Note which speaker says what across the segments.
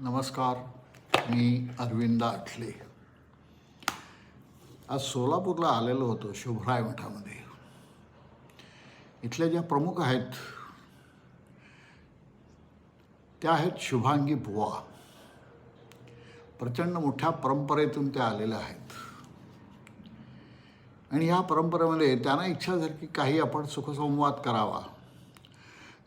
Speaker 1: नमस्कार मी अरविंद आठले. आज सोलापूरला आलेलो होतो शुभराय मठामध्ये. इथल्या ज्या प्रमुख आहेत त्या आहेत शुभांगी बुवा. प्रचंड मोठ्या परंपरेतून त्या आलेल्या आहेत. आणि ह्या परंपरेमध्ये त्यांना इच्छा झाली की काही आपण सुखसंवाद करावा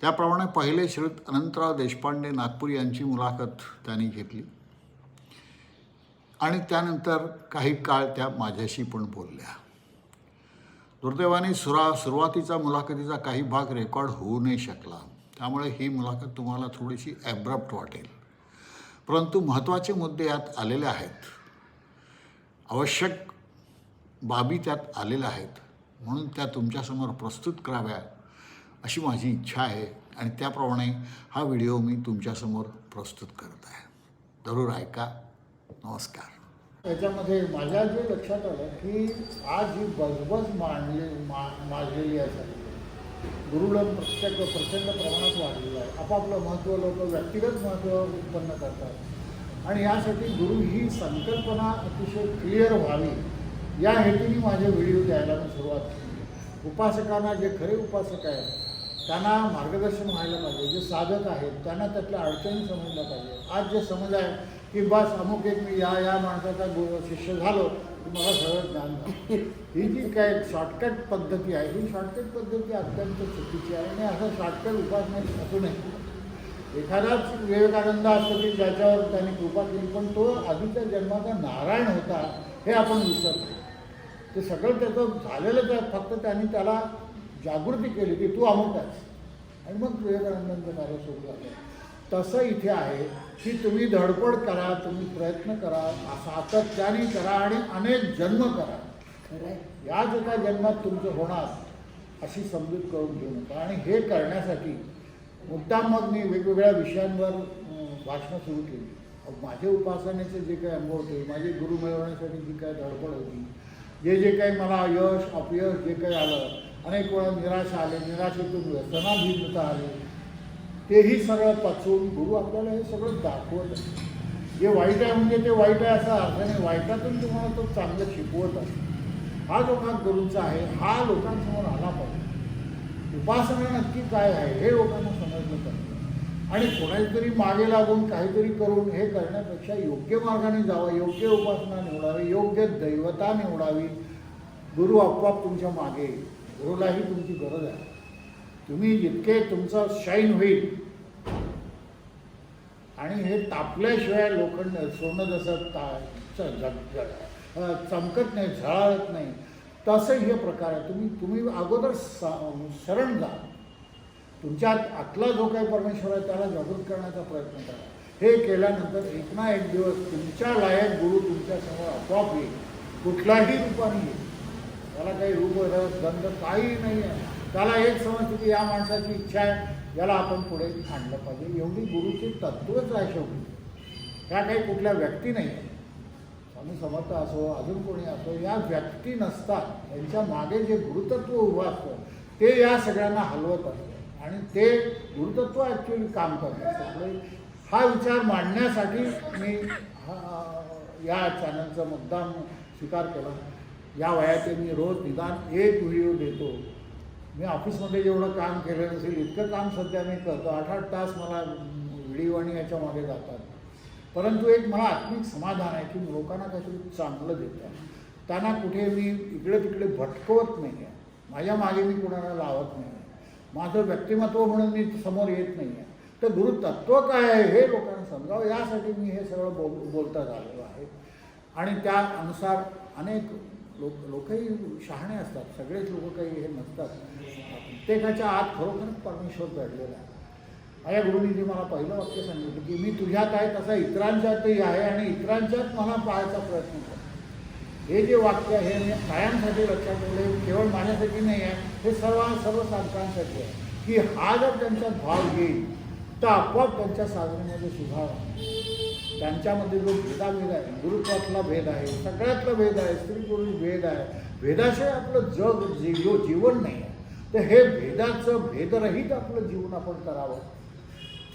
Speaker 1: त्याप्रमाणे पहिले श्रीत अनंतराव देशपांडे नागपूर यांची मुलाखत त्यांनी घेतली. आणि त्यानंतर काही काळ त्या माझ्याशी पण बोलल्या. दुर्दैवाने सुरा सुरुवातीचा मुलाखतीचा काही भाग रेकॉर्ड होऊ नाही शकला. त्यामुळे ही मुलाखत तुम्हाला थोडीशी ॲब्रप्ट वाटेल. परंतु महत्त्वाचे मुद्दे यात आलेले आहेत. आवश्यक बाबी त्यात आलेल्या आहेत. म्हणून त्या तुमच्यासमोर प्रस्तुत कराव्या अशी माझी इच्छा आहे आणि त्याप्रमाणे हा व्हिडिओ मी तुमच्यासमोर प्रस्तुत करत आहे. जरूर ऐका. नमस्कार.
Speaker 2: त्याच्यामध्ये माझ्या जे लक्षात आलं की आज ही बजबज मांडली मा माजलेली आहे गुरुडम प्रत्येक प्रचंड प्रमाणात वाढलेलं आहे. आपापलं महत्त्व लोक व्यक्तिगत महत्त्व उत्पन्न करतात. आणि यासाठी गुरु ही संकल्पना अतिशय क्लिअर व्हावी. या हेतूने माझे व्हिडिओ द्यायला मी सुरुवात केली. उपासकांना जे खरे उपासक आहेत त्यांना मार्गदर्शन व्हायला पाहिजे. जे साधक आहेत त्यांना त्यातल्या अडचणी समजल्या पाहिजे. आज जे समज आहे की बस अमुक एक मी या या माणसाचा गु शिष्य झालो की मला सगळं ज्ञान. ही जी काय शॉर्टकट पद्धती आहे ही शॉर्टकट पद्धती अत्यंत चुकीची आहे आणि असं शॉर्टकट उपासना असू नये. एखादाच विवेकानंद असतो की ज्याच्यावर त्यांनी कृपा केली पण तो आधीच्या जन्माचा नारायण होता हे आपण विसरतो. ते सगळं त्याचं झालेलंच आहे फक्त त्यांनी त्याला जागृती केली की तू अमुक आहेस. आणि मग विवेकानंदांचं कार्य सुरू झालं. तसं इथे आहे की तुम्ही धडपड करा तुम्ही प्रयत्न करा सातत्याने करा आणि अनेक जन्म करा. याच एका जन्मात तुमचं होणार अशी समजूत करून घेऊ नका. आणि हे करण्यासाठी मुद्दाम मग मी वेगवेगळ्या विषयांवर भाषणं सुरू केली. माझे उपासनेचे जे काही अनुभव होते माझे गुरु मिळवण्यासाठी जी काही धडपड होती जे जे काही मला यश अपयश जे काही आलं अनेक वेळा निराशा आले निराशेतून व्यसनाधीनता आले. तेही सगळं पचवून गुरु आपल्याला हे सगळं दाखवत आहे जे वाईट आहे म्हणजे ते वाईट आहे असा अर्थ नाही. वाईटातून तुम्हाला तो चांगलं शिकवत आहे हा लोकांत गुरुचा गुरूंचा आहे हा लोकांसमोर आला पाहिजे. उपासना नक्की काय आहे हे लोकांना समजलं पाहिजे. आणि कोणातरी मागे लागून काहीतरी करून हे करण्यापेक्षा योग्य मार्गाने जावं योग्य उपासना निवडावी योग्य दैवता निवडावी. गुरु आपोआप तुमच्या मागे येईल. गुरुलाही तुमची गरज आहे. तुम्ही जितके तुमचं शाईन होईल आणि हे तापल्याशिवाय लोखंड सोनं जसं ता जग चमकत नाही झळाळत नाही तसं हे प्रकार आहे. तुम्ही तुम्ही अगोदर शरण जा. तुमच्यात आतला जो काही परमेश्वर आहे त्याला जागृत करण्याचा प्रयत्न करा. हे केल्यानंतर एक ना एक दिवस तुमच्या लायक गुरु तुमच्यासमोर आपोआप येईल. कुठलाही रूपाने येईल त्याला काही रूप रस गंध काही नाही आहे त्याला एक समजते की या माणसाची इच्छा आहे याला आपण पुढे आणलं पाहिजे. एवढी गुरुची तत्वच आहे शेवटी. त्या काही कुठल्या व्यक्ती नाही आहे स्वामी समर्थ असो अजून कोणी असो या व्यक्ती नसतात त्यांच्या मागे जे गुरुतत्व उभं असतं ते या सगळ्यांना हलवत असतं. आणि ते गुरुतत्व ॲक्च्युली काम करत असतं. म्हणजे हा विचार मांडण्यासाठी मी हा- या चॅनलचा मुद्दाम स्वीकार केला. या वयाचे मी रोज निदान एक व्हिडिओ देतो. मी ऑफिसमध्ये जेवढं काम केलं नसेल इतकं काम सध्या मी करतो. आठ आठ तास मला व्हिडिओ आणि याच्या मागे जातात. परंतु एक मला आत्मिक समाधान आहे की लोकांना काहीतरी चांगलं देत. त्यांना कुठे मी इकडे तिकडे भटकवत नाही आहे माझ्या मागे मी कुणाला लावत नाही आहे माझं व्यक्तिमत्व म्हणून मी समोर येत नाही आहे तर गुरुतत्व काय आहे हे लोकांना समजावं? यासाठी मी हे सगळं बोल बोलता झालेलो आहे. आणि त्या अनुसार अनेक लोक लोकही शहाणे असतात. सगळेच लोक काही हे नसतात. प्रत्येकाच्या आत खरोखरच परमेश्वर दडलेला आहे. माझ्या गुरुनी मला पहिलं वाक्य सांगितलं की मी तुझ्यात आहे तसा इतरांच्यातही आहे आणि इतरांच्यात मला पाहायचा प्रयत्न करतो हे जे वाक्य आहे हे मी कायमसाठी लक्षात ठेवले केवळ माझ्यासाठी नाही आहे हे सर्व सर्व साधकांसाठी आहे. की हा जर त्यांचा भाव येईल तर आपोआप त्यांच्या साधनेमध्ये सुधार त्यांच्यामध्ये जो भेदाभेद आहे गुरुत्वातला भेद आहे सगळ्यातला भेद आहे स्त्री पुरुष भेद आहे भेदाशिवाय आपलं जग जो जीवन नाही आहे तर हे भेदाचं भेदरहित आपलं जीवन आपण करावं.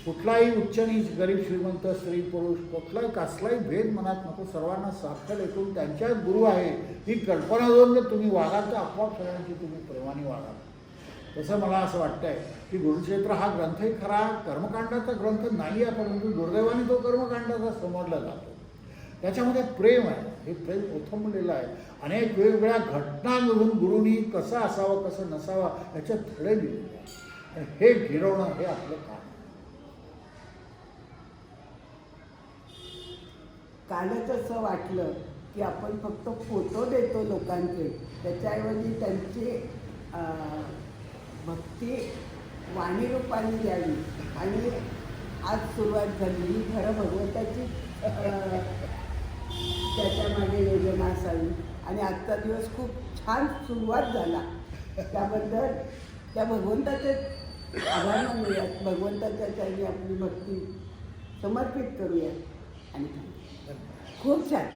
Speaker 2: कुठलाही उच्च नीच गरीब श्रीमंत स्त्री पुरुष कुठलाही कसलाही भेद मनात नको सर्वांना साखर ऐकून त्यांच्या गुरु आहे ही कल्पना जर तुम्ही वागाल तर आपोआप सगळ्यांची तुम्ही प्रेमाने वागाल. तसं मला असं वाटतंय की गुरुक्षेत्र हा ग्रंथही खरा कर्मकांडाचा ग्रंथ नाही आहे परंतु म्हणजे दुर्दैवाने तो कर्मकांडाचा समजला जातो. त्याच्यामध्ये प्रेम आहे हे प्रेम ओथंबलेलं आहे. अनेक वेगवेगळ्या घटनांमधून गुरुनी कसं असावं कसं नसावा याचे धडे दिलेले आहे हे गिरवणं हे आपलं काम
Speaker 3: कालच असं वाटलं की आपण फक्त फोटो देतो लोकांचे त्याच्याऐवजी त्यांचे भक्ती वाणी रूपाने द्यावी. आणि आज सुरुवात झाली. ही खरं भगवंताची त्याच्यामागे योजना असावी. आणि आजचा दिवस खूप छान सुरुवात झाला. त्याबद्दल त्या भगवंताचे आभार मानूयात. भगवंताच्या चरणी आपली भक्ती समर्पित करूयात. आणि खूप छान.